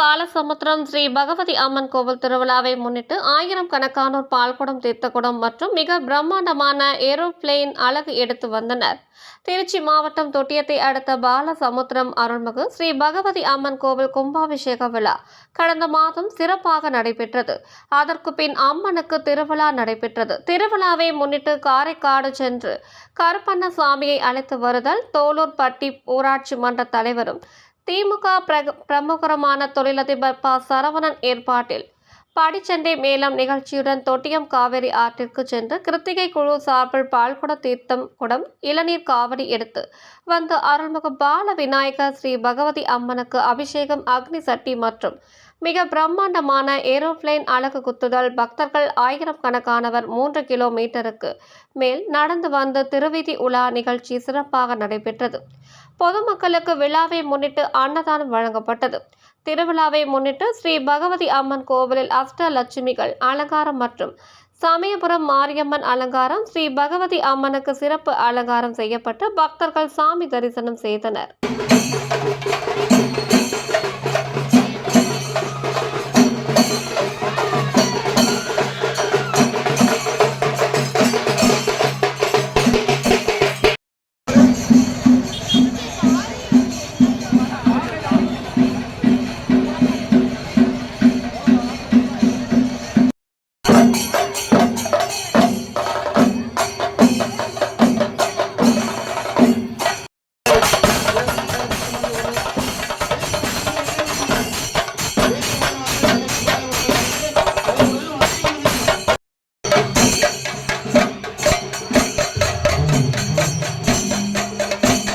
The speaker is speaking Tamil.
பாலசமுத்திரம் ஸ்ரீ பகவதி அம்மன் கோவில் திருவிழாவை முன்னிட்டு ஆயிரம் கணக்கானோர் பால்குடம் தீர்த்தக்குடம் மற்றும் மிக பிரம்மாண்டமான ஏரோப்ளேன் அழகு எடுத்து வந்தனர். திருச்சி மாவட்டம் தொட்டியத்தை அடுத்த பாலசமுத்திரம் அருள்மிகு ஸ்ரீ பகவதி அம்மன் கோவில் கும்பாபிஷேக விழா கடந்த மாதம் சிறப்பாக நடைபெற்றது. அதற்கு பின் அம்மனுக்கு திருவிழா நடைபெற்றது. திருவிழாவை முன்னிட்டு காரைக்காடு சென்று கருப்பண்ண சுவாமியை அழைத்து வருதல் தோலூர்பட்டி ஊராட்சி மன்ற தலைவரும் திமுக பிரக பிரமுகரமான தொழிலதிபர் ப. சரவணன் ஏற்பாட்டில் படிச்சண்டை மேளம் நிகழ்ச்சியுடன் தொட்டியம் காவிரி ஆற்றிற்கு சென்று கிருத்திகை குழு சார்பில் பால்குட தீர்த்தம் குடம் இளநீர் காவடி எடுத்து வந்து அருள்மிகு பால விநாயகர் ஸ்ரீ பகவதி அம்மனுக்கு அபிஷேகம் அக்னி சட்டி மற்றும் மிக பிரம்மாண்டமான ஏரோப்ளேன் அழகு குத்துதல். பக்தர்கள் ஆயிரம் கணக்கானவர் மூன்று கிலோமீட்டருக்கு மேல் நடந்து வந்த திருவிதி உலா நிகழ்ச்சி சிறப்பாக நடைபெற்றது. பொதுமக்களுக்கு விழாவை முன்னிட்டு அன்னதானம் வழங்கப்பட்டது. திருவிழாவை முன்னிட்டு ஸ்ரீ பகவதி அம்மன் கோவிலில் அஷ்டலட்சுமிகள் அலங்காரம் மற்றும் சமயபுரம் மாரியம்மன் அலங்காரம் ஸ்ரீ பகவதி அம்மனுக்கு சிறப்பு அலங்காரம் செய்யப்பட்டு பக்தர்கள் சாமி தரிசனம் செய்தனர்.